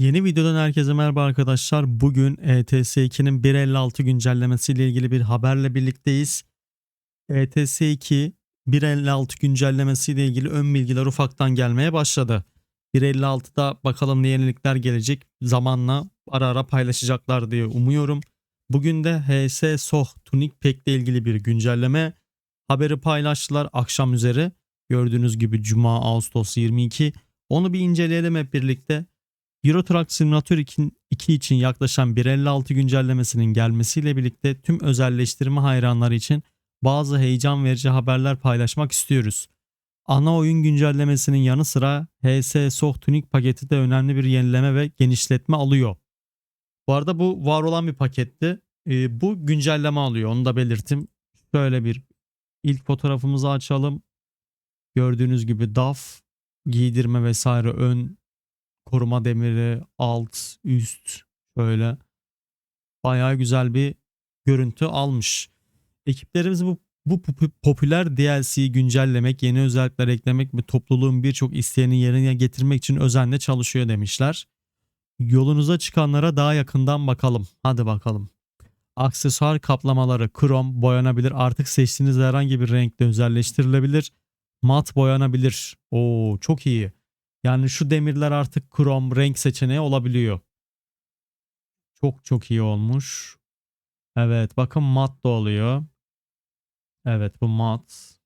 Yeni videodan herkese merhaba arkadaşlar. Bugün E ETS 2'nin 1.56 güncellemesiyle ilgili bir haberle birlikteyiz. E ETS 2 1.56 güncellemesiyle ilgili ön bilgiler ufaktan gelmeye başladı. 1.56'da bakalım ne yenilikler gelecek zamanla ara ara paylaşacaklar diye umuyorum. Bugün de HS Soh Tunic Pack ile ilgili bir güncelleme haberi paylaştılar akşam üzeri. Gördüğünüz gibi Cuma Ağustos 22. Onu bir inceleyelim hep birlikte. Euro Truck Simulator 2, 2 için yaklaşan 1.56 güncellemesinin gelmesiyle birlikte tüm özelleştirme hayranları için bazı heyecan verici haberler paylaşmak istiyoruz. Ana oyun güncellemesinin yanı sıra HS Soh Tunic paketi de önemli bir yenileme ve genişletme alıyor. Bu arada bu var olan bir paketti. Ee, bu güncelleme alıyor onu da belirttim. Şöyle bir ilk fotoğrafımızı açalım. Gördüğünüz gibi DAF, giydirme vesaire ön koruma demiri, alt, üst böyle bayağı güzel bir görüntü almış. Ekiplerimiz bu bu pop- popüler DLC'yi güncellemek, yeni özellikler eklemek ve topluluğun birçok isteğini yerine getirmek için özenle çalışıyor demişler. Yolunuza çıkanlara daha yakından bakalım. Hadi bakalım. Aksesuar kaplamaları krom boyanabilir. Artık seçtiğiniz herhangi bir renkte özelleştirilebilir. Mat boyanabilir. Oo çok iyi. Yani şu demirler artık krom renk seçeneği olabiliyor. Çok çok iyi olmuş. Evet bakın mat da oluyor. Evet bu mat.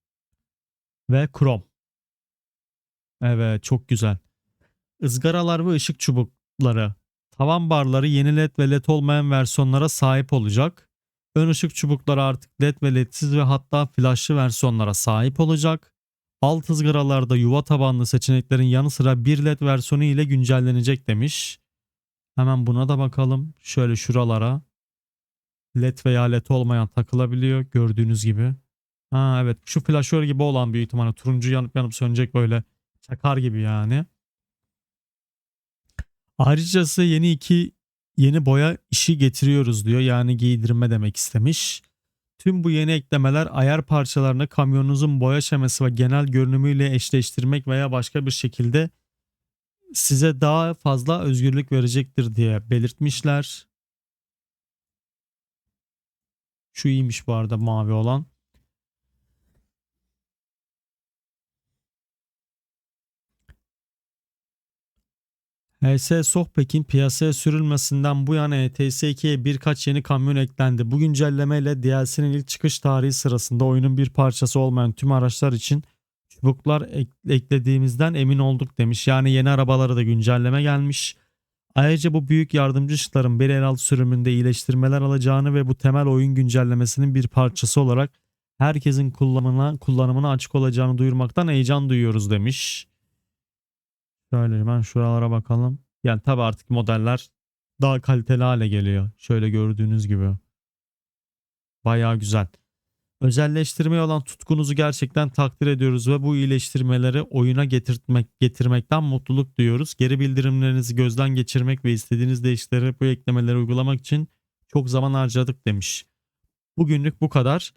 Ve krom. Evet çok güzel. Izgaralar ve ışık çubukları. Tavan barları yeni led ve led olmayan versiyonlara sahip olacak. Ön ışık çubukları artık led ve ledsiz ve hatta flashlı versiyonlara sahip olacak. Alt ızgaralarda yuva tabanlı seçeneklerin yanı sıra bir led versiyonu ile güncellenecek demiş. Hemen buna da bakalım. Şöyle şuralara. led veya led olmayan takılabiliyor gördüğünüz gibi. Ha evet şu flaşör gibi olan büyük ihtimalle turuncu yanıp yanıp sönecek böyle çakar gibi yani. Ayrıcası yeni iki yeni boya işi getiriyoruz diyor. Yani giydirme demek istemiş. Tüm bu yeni eklemeler ayar parçalarını kamyonunuzun boya şeması ve genel görünümüyle eşleştirmek veya başka bir şekilde size daha fazla özgürlük verecektir diye belirtmişler. Şu iyiymiş bu arada mavi olan. HS Sohpek'in piyasaya sürülmesinden bu yana E ETS2'ye birkaç yeni kamyon eklendi. Bu güncellemeyle DLC'nin ilk çıkış tarihi sırasında oyunun bir parçası olmayan tüm araçlar için çubuklar ek- eklediğimizden emin olduk demiş. Yani yeni arabalara da güncelleme gelmiş. Ayrıca bu büyük yardımcı ışıkların 1.56 sürümünde iyileştirmeler alacağını ve bu temel oyun güncellemesinin bir parçası olarak herkesin kullanımına, kullanımına açık olacağını duyurmaktan heyecan duyuyoruz demiş. Şöyle hemen şuralara bakalım. Yani tabi artık modeller daha kaliteli hale geliyor. Şöyle gördüğünüz gibi. Bayağı güzel. Özelleştirmeye olan tutkunuzu gerçekten takdir ediyoruz ve bu iyileştirmeleri oyuna getirtmek, getirmekten mutluluk duyuyoruz. Geri bildirimlerinizi gözden geçirmek ve istediğiniz değişiklikleri bu eklemeleri uygulamak için çok zaman harcadık demiş. Bugünlük bu kadar.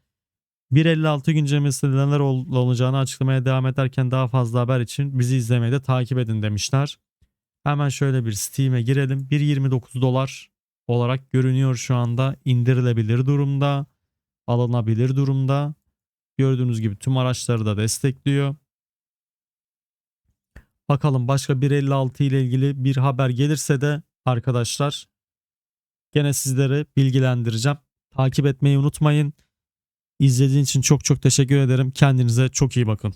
1.56 güncellemesinde neler ol- olacağını açıklamaya devam ederken daha fazla haber için bizi izlemeyi de takip edin demişler. Hemen şöyle bir Steam'e girelim. 1.29 dolar olarak görünüyor şu anda. İndirilebilir durumda. Alınabilir durumda. Gördüğünüz gibi tüm araçları da destekliyor. Bakalım başka 1.56 ile ilgili bir haber gelirse de arkadaşlar gene sizleri bilgilendireceğim. Takip etmeyi unutmayın. İzlediğiniz için çok çok teşekkür ederim. Kendinize çok iyi bakın.